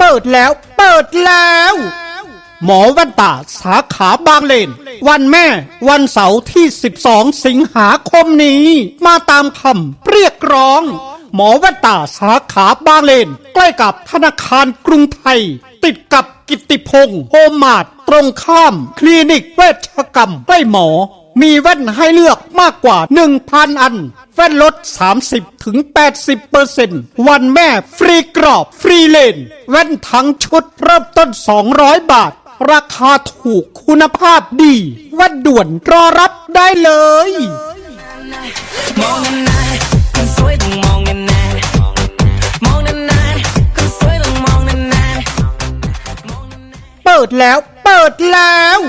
เปิดแล้ว เปิดแล้ว หมอแว่นตาสาขาบางเลน วันแม่ วันเสาร์ที่ 12 สิงหาคมนี้ มาตามคำเรียกร้อง หมอแว่นตาสาขาบางเลน ใกล้กับธนาคารกรุงไทย ติดกับกิตติพงศ์โฮมาร์ตรงข้าม คลินิกเวชกรรมใกล้หมอ มีแว่นให้เลือกมากกว่า 1,000 อัน แว่นลด 30ถึง80เปอร์เซ็นต์วันแม่ฟรีกรอบ ฟรีเลน แว่นทั้งชุดเริ่มต้น 200 บาท ราคาถูกคุณภาพดีแว่นด่วนรอรับได้เลยมองนานๆคนสวยต้องมองนานๆมองนานๆคนสวยต้องมองนานๆเปิดแล้ว เปิดแล้ว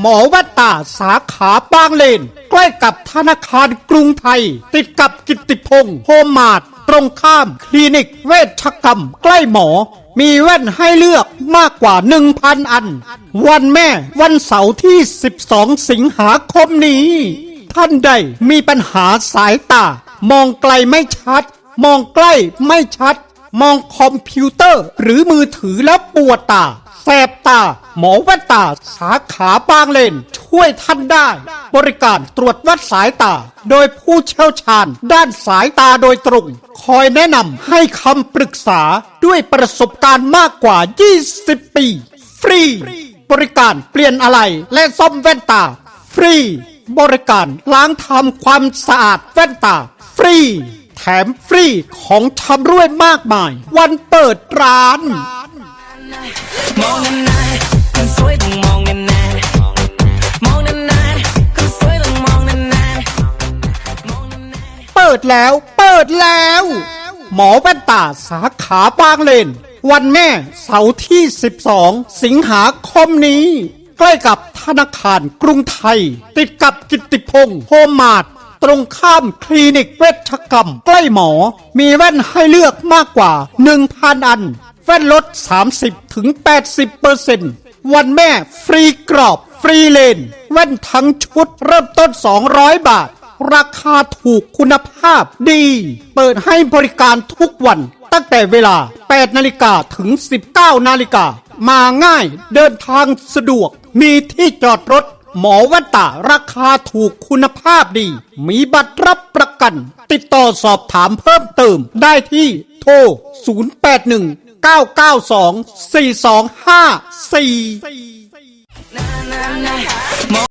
หมอว่นตาสาขาบางเลน ใกล้กับธนาคารกรุงไทย ติดกับกิตติพงศ์โฮมมาร์ทตรงข้ามคลินิกเวชกรรม ใกล้หมอ มีแว่นให้เลือกมากกว่า 1,000 อัน วันแม่วันเสาร์ที่ 12 สิงหาคมนี้ ท่านใดมีปัญหาสายตา มองไกลไม่ชัด มองใกล้ไม่ชัด มองคอมพิวเตอร์หรือมือถือแล้วปวดตา แสบตา หมอแว่นตา สาขาบางเลน ช่วยท่านได้ บริการตรวจวัดสายตา โดยผู้เชี่ยวชาญ ด้านสายตาโดยตรง คอยแนะนำให้คำปรึกษาด้วยประสบการณ์มากกว่า 20 ปี ฟรี บริการเปลี่ยนอะไรและซ่อมแว่นตา ฟรี บริการล้างทำความสะอาดแว่นตา ฟรี แถมฟรีของชำร่วยมากมาย วันเปิดร้าน มองนานๆคนสวยต้องมองนานๆมองนานๆคนสวยต้องมองนานๆมองนานๆ เปิดแล้ว เปิดแล้ว หมอแว่นตาสาขาบางเลน วันแม่เสาร์ที่ 12 สิงหาคมนี้ ใกล้กับธนาคารกรุงไทย ติดกับกิตติพงศ์โฮมมาร์ทตรงข้ามคลินิกเวชกรรม ใกล้หมอ มีแว่นให้เลือกมากกว่า 1,000 อัน แว่นลด 30ถึง80เปอร์เซ็นต์วันแม่ฟรีกรอบ ฟรีเลน แว่นทั้งชุดเริ่มต้น 200 บาท ราคาถูกคุณภาพดี เปิดให้บริการทุกวัน ตั้งแต่เวลา 8 นาฬิกาถึง 19 นาฬิกา มาง่ายเดินทางสะดวก มีที่จอดรถหมอแว่นตาราคาถูกคุณภาพดี มีบัตรรับประกัน ติดต่อสอบถามเพิ่มเติมได้ที่โทร 081 992 4254